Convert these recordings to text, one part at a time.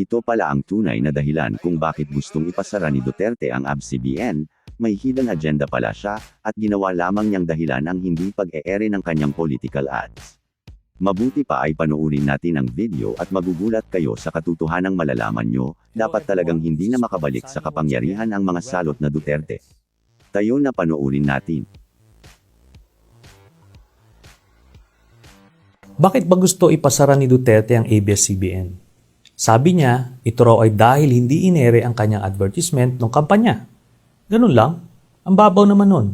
Ito pala ang tunay na dahilan kung bakit gustong ipasara ni Duterte ang ABS-CBN, may hidden agenda pala siya, at ginawa lamang niyang dahilan ang hindi pag-e-ere ng kanyang political ads. Mabuti pa ay panoorin natin ang video at magugulat kayo sa katotohanang malalaman nyo, dapat talagang hindi na makabalik sa kapangyarihan ang mga salot na Duterte. Tayo na panoorin natin. Bakit ba gusto ipasara ni Duterte ang ABS-CBN? Sabi niya, ito raw ay dahil hindi inere ang kanyang advertisement ng kampanya. Ganun lang. Ang babaw naman nun.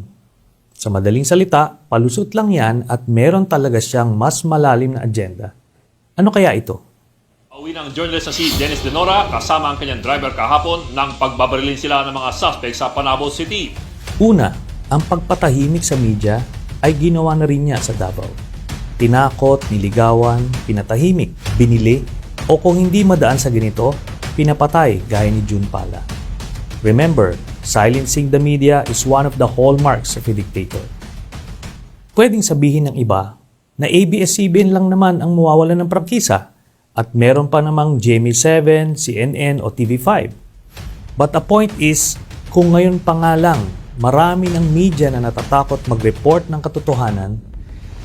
Sa madaling salita, palusot lang yan at meron talaga siyang mas malalim na agenda. Ano kaya ito? Pauwi ng journalist na si Dennis Denora kasama ang kanyang driver kahapon nang pagbabarilin sila ng mga suspect sa Panabo City. Una, ang pagpatahimik sa media ay ginawa na rin niya sa Davao. Tinakot, niligawan, pinatahimik, binili, o kung hindi madaan sa ganito, pinapatay gaya ni June Pala. Remember, silencing the media is one of the hallmarks of a dictator. Pwedeng sabihin ng iba na ABS-CBN lang naman ang mawawala ng prangkisa at meron pa namang GMA7, CNN o TV5. But the point is, kung ngayon pa nga lang marami ng media na natatakot mag-report ng katotohanan,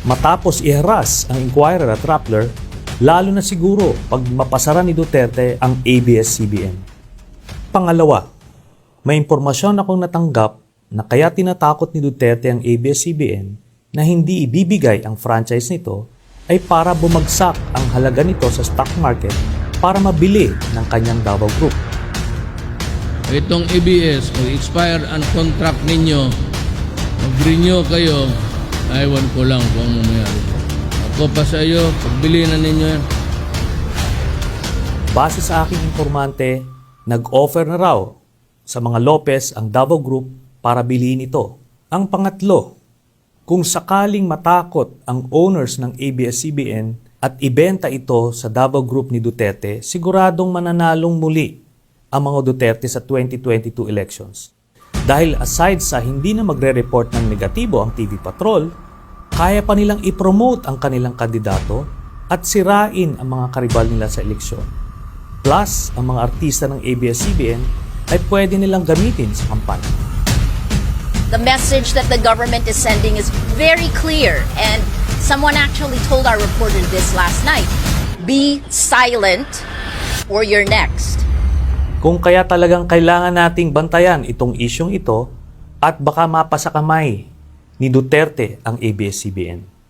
matapos iharas ang Inquirer at Rappler, lalo na siguro pag mapasara ni Duterte ang ABS-CBN. Pangalawa, may impormasyon akong natanggap na kaya tinatakot ni Duterte ang ABS-CBN na hindi ibibigay ang franchise nito ay para bumagsak ang halaga nito sa stock market para mabili ng kanyang Davao Group. Itong ABS, mag-expire ang contract ninyo, mag-renew kayo, aywan ko lang kung ano mangyari. Ako pa sa iyo, pagbili na ninyo yan. Base sa aking informante, nag-offer na raw sa mga Lopez ang Davao Group para bilhin ito. Ang pangatlo, kung sakaling matakot ang owners ng ABS-CBN at ibenta ito sa Davao Group ni Duterte, siguradong mananalong muli ang mga Duterte sa 2022 elections. Dahil aside sa hindi na magre-report ng negatibo ang TV Patrol, kaya pa nilang i-promote ang kanilang kandidato at sirain ang mga karibal nila sa eleksyon. Plus, ang mga artista ng ABS-CBN ay pwede nilang gamitin sa kampanya. The message that the government is sending is very clear, and someone actually told our reporter this last night be silent or you're next. Kung kaya talagang kailangan nating bantayan itong isyong ito at baka mapasa kamay ni Duterte ang ABS-CBN.